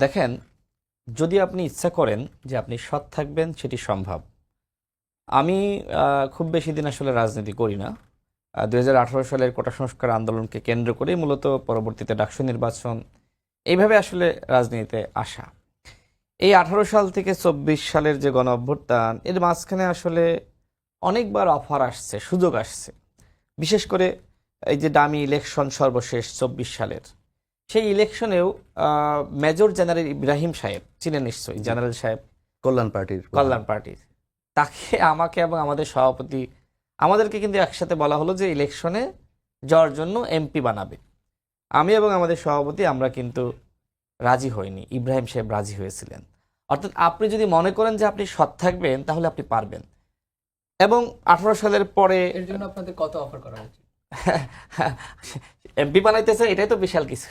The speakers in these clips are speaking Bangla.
দেখেন, যদি আপনি ইচ্ছা করেন যে আপনি সৎ থাকবেন, সেটি সম্ভব। আমি খুব বেশি দিন আসলে রাজনীতি করি না। দু হাজার আঠেরো সালের কোটা সংস্কার আন্দোলনকে কেন্দ্র করেই মূলত পরবর্তীতে ডাকসু নির্বাচন। এইভাবে আসলে রাজনীতিতে আসা। এই আঠারো সাল থেকে চব্বিশ সালের যে গণ অভ্যুত্থান, এর মাঝখানে আসলে অনেকবার অফার আসছে, সুযোগ আসছে। বিশেষ করে এই যে দামি ইলেকশন সর্বশেষ চব্বিশ সালের। সেই ইলেকশনেও মেজর জেনারেল ইব্রাহিম সাহেব চিনেন নিশ্চয়ই জেনারেল সাহেব। কল্যাণ পার্টির কল্যাণ পার্টির। তাকে আমাকে এবং আমাদের সভাপতি আমাদেরকে কিন্তু একসাথে বলা হলো যে ইলেকশনে যাওয়ার জন্য এমপি বানাবে। আমি এবং আমাদের সভাপতি আমরা কিন্তু রাজি হইনি। ইব্রাহিম সাহেব রাজি হয়েছিলেন। অর্থাৎ আপনি যদি মনে করেন যে আপনি সৎ থাকবেন তাহলে আপনি পারবেন। এবং আঠারো সালের পরে এর জন্য আপনাদের কত অফার করা উচিত? এমপি বানাইতেছে, এটাই তো বিশাল কিছু।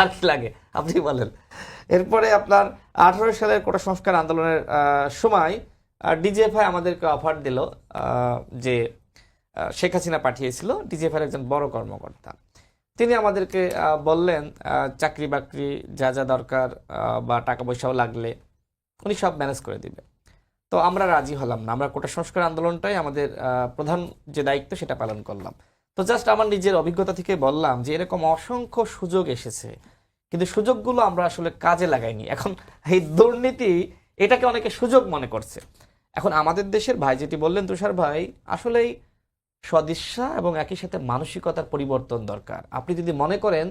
আর কি লাগে? আপনি বলেন। এরপরে আপনার আঠারো সালের কোটা সংস্কার আন্দোলনের সময় ডিজিএফআই আমাদেরকে অফার দিল যে শেখ হাসিনা পাঠিয়েছিল ডিজিএফআই একজন বড় কর্মকর্তা। তিনি আমাদেরকে বললেন চাকরি বাকরি যা যা দরকার বা টাকা পয়সাও লাগলে, উনি সব ম্যানেজ করে দিবে। তো আমরা রাজি হলাম না। আমরা কোটা সংস্কার আন্দোলনটাই আমাদের প্রধান যে দায়িত্ব সেটা পালন করলাম। তো জাস্ট আমার নিজের অভিজ্ঞতা থেকে বললাম যে এরকম অসংখ্য সুযোগ এসেছে। কিন্তু সুযোগগুলো আমরা আসলে কাজে লাগাইনি। এখন এই দুর্নীতি এটাকে অনেকে সুযোগ মনে করছে। এখন আমাদের দেশের ভাই যেটি বললেন তুষার ভাই, আসলেই সদিচ্ছা এবং একই সাথে মানসিকতার পরিবর্তন দরকার। আপনি যদি মনে করেন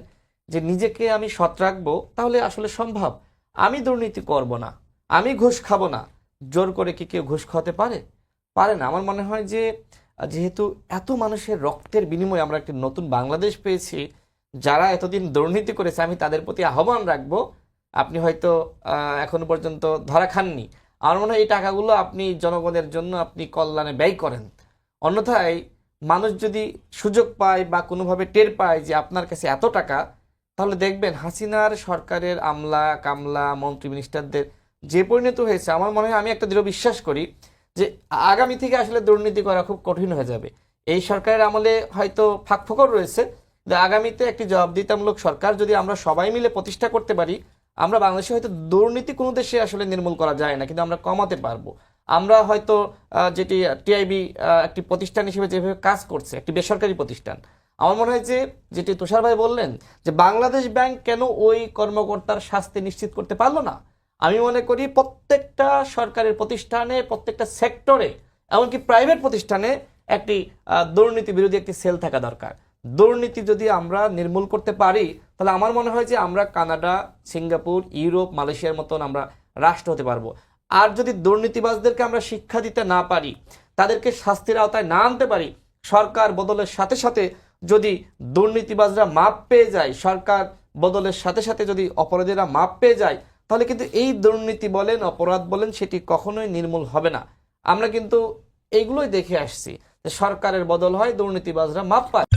যে নিজেকে আমি সৎ রাখব, তাহলে আসলে সম্ভব। আমি দুর্নীতি করব না। আমি ঘুষ খাব না। জোর করে কি কেউ ঘুষ খাওয়াতে পারে? পারে না। আমার মনে হয় যে যেহেতু এত মানুষের রক্তের বিনিময়ে আমরা একটি নতুন বাংলাদেশ পেয়েছি, যারা এতদিন দুর্নীতি করেছে, আমি তাদের প্রতি আহ্বান রাখব। আপনি হয়তো এখনও পর্যন্ত ধরা খাননি। আমার মনে হয় এই টাকাগুলো আপনি জনগণের জন্য আপনি কল্যাণে ব্যয় করেন। অন্যথায় মানুষ যদি সুযোগ পায় বা কোনোভাবে টের পায় যে আপনার কাছে এত টাকা, তাহলে দেখবেন হাসিনার সরকারের আমলা, কামলা, মন্ত্রী মিনিস্টারদের যে পরিণত হয়েছে, আমার মনে হয় আমি একটা দৃঢ় বিশ্বাস করি যে আগামী থেকে আসলে দুর্নীতি করা খুব কঠিন হয়ে যাবে। এই সরকারের আমলে হয়তো ফাঁকফোকর রয়েছে যে আগামীতে একটি জবাবদিহিতামূলক সরকার যদি আমরা সবাই মিলে প্রতিষ্ঠা করতে পারি, আমরা বাংলাদেশে হয়তো দুর্নীতি কোনো দেশে আসলে নির্মূল করা যায় না, কিন্তু আমরা কমাতে পারব। আমরা হয়তো যেটি টিআইবি একটি প্রতিষ্ঠান হিসেবে যেভাবে কাজ করছে, একটি বেসরকারি প্রতিষ্ঠান, আমার মনে হয় যে, যেটি তুষার ভাই বললেন, যে বাংলাদেশ ব্যাংক কেন ওই কর্মকর্তার শাস্তি নিশ্চিত করতে পারল না? আমি মনে করি প্রত্যেকটা সরকারের প্রতিষ্ঠানে, প্রত্যেকটা সেক্টরে, এমনকি প্রাইভেট প্রতিষ্ঠানে একটি দুর্নীতি বিরোধী একটি সেল থাকা দরকার। দুর্নীতি যদি আমরা নির্মূল করতে পারি, তাহলে আমার মনে হয় যে আমরা কানাডা, সিঙ্গাপুর, ইউরোপ, মালয়েশিয়ার মতন আমরা রাষ্ট্র হতে পারব। আর যদি দুর্নীতিবাজদেরকে আমরা শিক্ষা দিতে না পারি, তাদেরকে শাস্তির আওতায় না আনতে পারি, সরকার বদলের সাথে সাথে যদি দুর্নীতিবাজরা মাপ পেয়ে যায়, সরকার বদলের সাথে সাথে যদি অপরাধীরা মাপ পেয়ে যায় তাহলে কিন্তু এই দুর্নীতি বলেন, অপরাধ বলেন, সেটি কখনোই নির্মূল হবে না। আমরা কিন্তু এগুলোই দেখে আসছি সরকারের বদল হয়, দুর্নীতিবাজরা মাপ পায়।